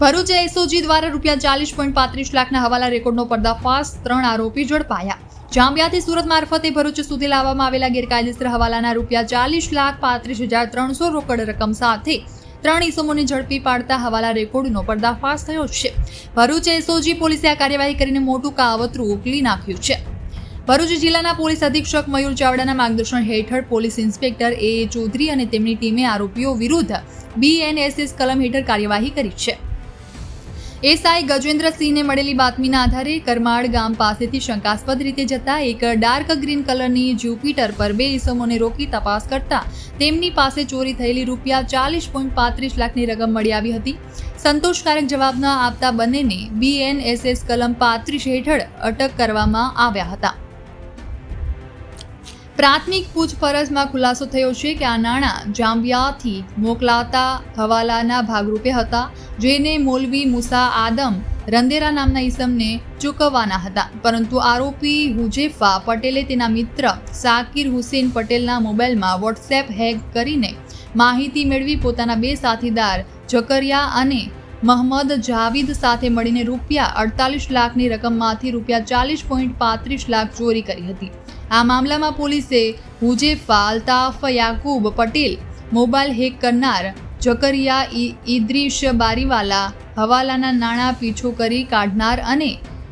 Bharuch SOG દ્વારા રૂપિયા ચાલીસ પોઈન્ટ પાંત્રીસ લાખના હવાલા રેકોર્ડનો પર્દાફાશ, ત્રણ આરોપી ઝડપાયા. જાંબિયાથી સુરત મારફતે ભરૂચ સુધી લાવવામાં આવેલા ગેરકાયદેસર હવાલાના રૂપિયા ચાલીસ લાખ પાંત્રીસ હજાર ત્રણસો રોકડ રકમ સાથે ત્રણ ઇસમોને ઝડપી પાડતા હવાલા રેકોર્ડનો પર્દાફાશ થયો છે. ભરૂચ એસઓજી પોલીસે આ કાર્યવાહી કરીને મોટું કાવતરું ઉકલી નાખ્યું છે. ભરૂચ જિલ્લાના પોલીસ અધિક્ષક મયુર ચાવડાના માર્ગદર્શન હેઠળ પોલીસ ઇન્સ્પેક્ટર એ ચૌધરી અને તેમની ટીમે આરોપીઓ વિરુદ્ધ બીએનએસએસ કલમ હેઠળ કાર્યવાહી કરી છે. એસઆઈ ગજેન્દ્રસિંહને મળેલી બાતમીના આધારે કરમાળ ગામ પાસેથી શંકાસ્પદ રીતે જતા એક ડાર્ક ગ્રીન કલરની જ્યુપિટર પર બે ઇસમોને રોકી તપાસ કરતા તેમની પાસે ચોરી થયેલી રૂપિયા ચાલીસ પોઈન્ટ પાંત્રીસ લાખની રકમ મળી આવી હતી. સંતોષકારક જવાબ ન આપતા બંનેને બીએનએસએસ કલમ પાંત્રીસ હેઠળ અટક કરવામાં આવ્યા હતા. પ્રાથમિક પૂછપરછમાં ખુલાસો થયો છે કે આ નાણાં જાંબિયાથી મોકલાતા હવાલાના ભાગરૂપે હતા, જેને મોલવી મુસા આદમ રંદેરા નામના ઈસમને ચૂકવવાના હતા. પરંતુ આરોપી હુજેફા પટેલે તેના મિત્ર સાકિર હુસેન પટેલના મોબાઈલમાં વોટ્સએપ હેક કરીને માહિતી મેળવી પોતાના બે સાથીદાર જકરિયા અને મહમદ જાવીદ સાથે મળીને રૂપિયા અડતાલીસ લાખની રકમમાંથી રૂપિયા ચાલીસ પોઈન્ટ પાંત્રીસ લાખ ચોરી કરી હતી. આ મામલામાં પોલીસે હુજેફા અલ્તાફ યાકુબ પટેલ, મોબાઈલ હેક કરનાર જકરિયા ઈદ્રીશ બારીવાલા હવાલાના નાણાં પીછો કરી કાઢનાર અને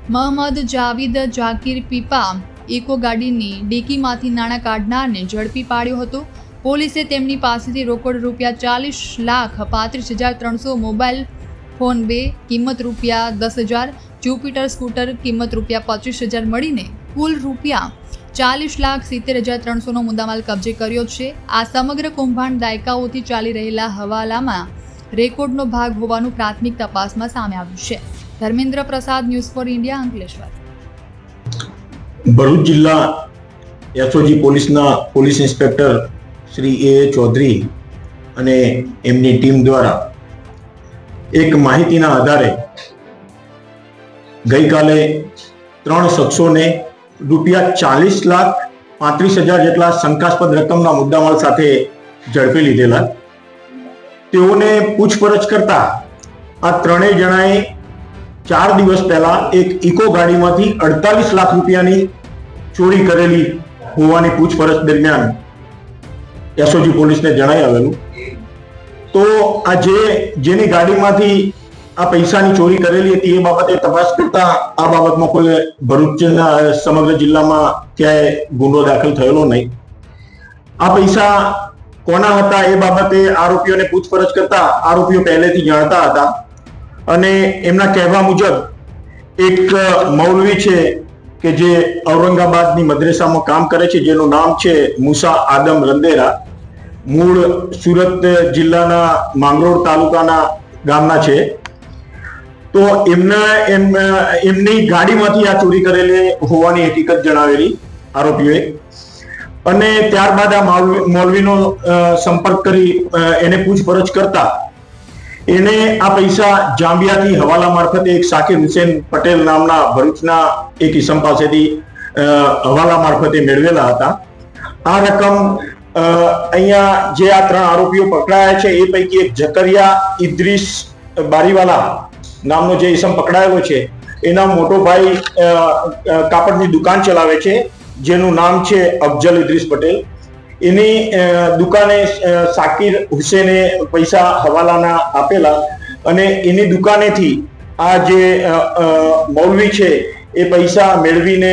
મહમ્મદ જાવીદ જાકીર પીપા ઇકો ગાડીની ડેકીમાંથી નાણાં કાઢનારને ઝડપી પાડ્યો હતો. પોલીસે તેમની પાસેથી રોકડ રૂપિયા ચાલીસ લાખ પાંત્રીસ હજાર ત્રણસો મોબાઈલ ફોન બે, કિંમત રૂપિયા દસ હજાર જ્યુપિટર સ્કૂટર કિંમત રૂપિયા પચીસ હજાર મળીને કુલ રૂપિયા ચાલીસ લાખ સિત્તેર હજાર ત્રણસોનો મુદ્દામાલ કબજે કર્યો છે. આ સમગ્ર કૌભાંડ દાયકાઓથી ચાલી રહેલા હવાલામાં રેકોર્ડનો ભાગ હોવાનું પ્રાથમિક તપાસમાં સામે આવ્યું છે. Dharmendra Prasad, news four India, Ankleshwar. Bharuch જિલ્લા એસઓજી પોલીસના police inspector Shri A Chaudhary અને એમની ટીમ દ્વારા એક માહિતીના આધારે ગઈકાલે ત્રણ શખ્સોને રૂપિયા ચાલીસ લાખ પાંત્રીસ હજાર જેટલા શંકાસ્પદ રકમના મુદ્દામાલ સાથે ઝડપી લીધેલા. તેઓને પૂછપરછ કરતા આ ત્રણેય જણાએ ચાર દિવસ પહેલા એક ઇકો ગાડીમાંથી અડતાલીસ લાખ રૂપિયાની ચોરી કરેલી હોવાની પૂછપરછ દરમિયાન એસઓજી પોલીસને જણાઈ આવેલું. તો આ જે, જેની ગાડીમાંથી આ પૈસાની ચોરી કરેલી હતી એ બાબતે તપાસ કરતા આ બાબતમાં કોઈ ભરૂચ સમગ્ર જિલ્લામાં ક્યાંય ગુનો દાખલ થયેલો નહીં. આ પૈસા કોના હતા એ બાબતે આરોપીઓને પૂછપરછ કરતા આરોપીઓ પહેલેથી જાણતા હતા અને એમના કહેવા મુજબ એક મૌલવી છે કે જે ઔરંગાબાદની મદ્રેસામાં કામ કરે છે, જેનું નામ છે મુસા આદમ રંદેરા. મૂળ સુરત જિલ્લાના માંગરોળ તાલુકાના ગામના છે. તો એમના, એમની ગાડીમાંથી આ ચોરી કરેલી હોવાની હકીકત જણાવેલી આરોપીઓએ. અને ત્યારબાદ આ મોલવીનો સંપર્ક કરી એને પૂછપરછ કરતા એને આ પૈસા જાંબિયાથી હવાલા મારફતે એક સાકિર હુસેન પટેલ નામના ભરૂચના એક ઇસમ પાસેથી હવાલા મારફતે મેળવેલા હતા. આ રકમ અહીંયા જે આ ત્રણ આરોપીઓ પકડાયા છે, એ પૈકી એક જકરિયા ઇદ્રીસ બારીવાલા નામનો જે ઇસમ પકડાયો છે, એના મોટો ભાઈ કાપડની દુકાન ચલાવે છે, જેનું નામ છે અફજલ ઇદ્રીસ પટેલ. એની દુકાને સાકિર હુસેને પૈસા હવાલાના આપેલા અને એની દુકાનેથી આ જે મૌલવી છે, એ પૈસા મેળવીને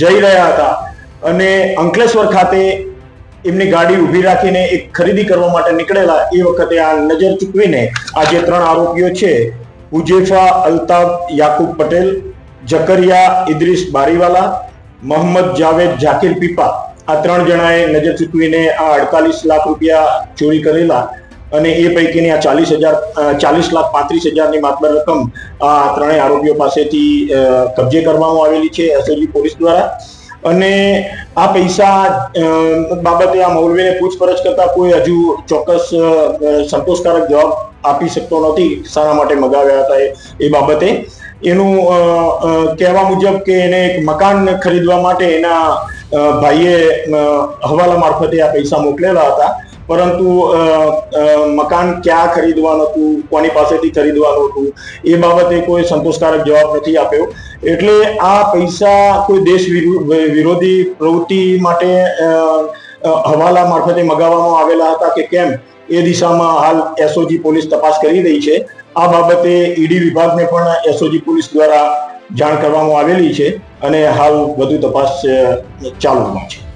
જઈ રહ્યા હતા. અને અંકલેશ્વર ખાતે એમની ગાડી ઊભી રાખીને એક ખરીદી કરવા માટે નીકળેલા એ વખતે આ નજર ચૂકવીને આ જે ત્રણ આરોપીઓ છે હુજેફા અલ્તાફ યાકુબ પટેલ જકરિયા ઇદ્રીસ બારીવાલા મોહમ્મદ જાવેદ જાકીર પીપા આ ત્રણ જણાએ નજર ચૂકવીને આ અડતાલીસ લાખ રૂપિયા ચોરી કરેલા અને એ પૈકીની આ ચાલીસ હજાર ચાલીસ લાખ પાંત્રીસ હજારની માતબર રકમ આ ત્રણેય આરોપીઓ પાસેથી કબજે કરવામાં આવેલી છે એસએલજી પોલીસ દ્વારા. અને આ પૈસા બાબતે આ મૌલવીને પૂછપરછ કરતા કોઈ હજુ ચોક્કસ સંતોષકારક જવાબ આપી શકતો નથી, શાના માટે મગાવ્યા હતા એ- બાબતે. એનું કહેવા મુજબ કે એને એક મકાન ખરીદવા માટે એના ભાઈએ હવાલા મારફતે આ પૈસા મોકલેલા હતા. પરંતુ મકાન ક્યાં ખરીદવાનું હતું, કોની પાસેથી ખરીદવાનું હતું, એ બાબતે કોઈ સંતોષકારક જવાબ નથી આપ્યો. એટલે આ પૈસા કોઈ દેશ વિરુ- વિરોધી પ્રવૃત્તિ માટે હવાલા મારફતે મગાવવામાં આવેલા હતા કે કેમ, એ દિશામાં હાલ એસઓજી પોલીસ તપાસ કરી રહી છે. આ બાબતે ઈડી વિભાગને પણ એસઓજી પોલીસ દ્વારા જાણ કરવામાં આવેલી છે અને હાલ વધુ તપાસ ચાલુમાં છે.